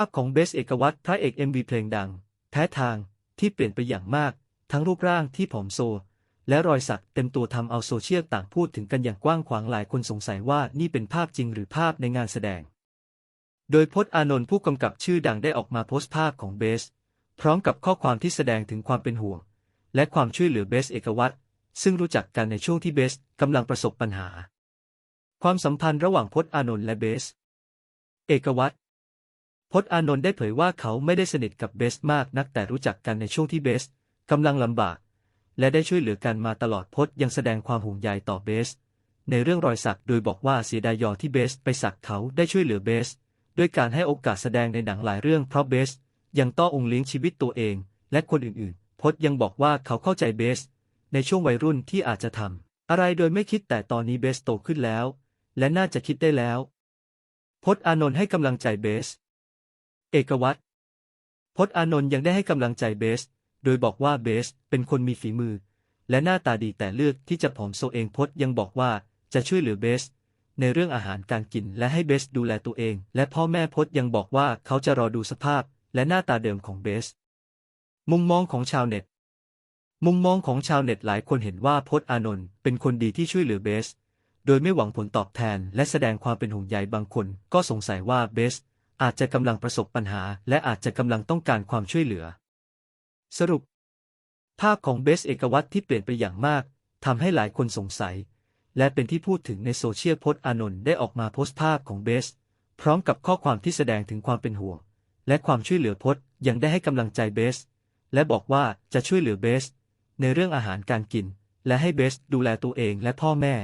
าพของเบสเอกวัตรพระเอก MV เพลงดังแท้ทางที่เปลี่ยนไปอย่างมาก ทั้งรูปร่างที่ผอมโซ และรอยสักเต็มตัวทำเอาโซเชียลต่างพูดถึงกันอย่างกว้างขวางหลายคนสงสัยว่านี่เป็นภาพจริงหรือภาพในงานแสดง โดยพจน์อานนท์ผู้กำกับชื่อดังได้ออกมาโพสต์ภาพของเบส พร้อมกับข้อความที่แสดงถึงความเป็นห่วง และความช่วยเหลือเบสเอกวัตรซึ่งรู้จักกันในช่วงที่เบสกำลังประสบปัญหา ความสัมพันธ์ระหว่างพจน์อานนท์และเบส เอกวัตร พจน์อานนท์ได้เผยว่าเขาไม่ได้สนิทกับเบสมากนักแต่รู้จักกันในช่วงที่เบสกำลังลำบาก และได้ช่วยเหลือกันมาตลอดพจน์ยังแสดงความห่วงใยต่อเบส ในเรื่องรอยสักโดยบอกว่าเสียดายยอที่เบสไปสักเขาได้ช่วยเหลือเบส ด้วยการให้โอกาสแสดงในหนังหลายเรื่องเพราะเบส ยังต้ององค์เลี้ยงชีวิตตัวเอง และคนอื่นๆ พจน์ยังบอกว่าเขาเข้าใจเบส ในช่วงวัยรุ่นที่อาจจะทำอะไรโดยไม่คิดแต่ตอนนี้เบสโตขึ้นแล้ว และน่าจะคิดได้แล้วพจน์อานนท์ให้กำลังใจเบส เอกวัตรพจน์อานนท์ยังได้ให้กำลังใจเบส โดยบอกว่าเบสเป็นคนมีฝีมือ และหน้าตาดีแต่เลือกที่จะผอมโซเองพจน์ยังบอกว่าจะช่วยเหลือเบส ในเรื่องอาหารการกินและให้เบสดูแลตัวเอง และพ่อแม่พจน์ยังบอกว่าเขาจะรอดูสภาพและหน้าตาเดิมของเบส มุมมองของชาวเน็ต มุมมองของชาวเน็ตหลายคนเห็นว่าพจน์อานนท์เป็นคนดีที่ช่วยเหลือเบส โดยไม่หวังผลตอบแทนและแสดงความเป็นห่วงใยบางคนก็สงสัยว่าเบส อาจจะกำลังประสบปัญหา และอาจจะกำลังต้องการความช่วยเหลือ สรุป ภาพของเบสเอกวัตที่เปลี่ยนไปอย่างมากทำให้หลายคนสงสัย และเป็นที่พูดถึงในโซเชียลพจน์อานนท์ได้ออกมาโพสต์ภาพของเบส พร้อมกับข้อความที่แสดงถึงความเป็นห่วง และความช่วยเหลือพจน์ยังได้ให้กำลังใจเบส และบอกว่าจะช่วยเหลือเบส ในเรื่องอาหารการกิน และให้เบสดูแลตัวเองและพ่อแม่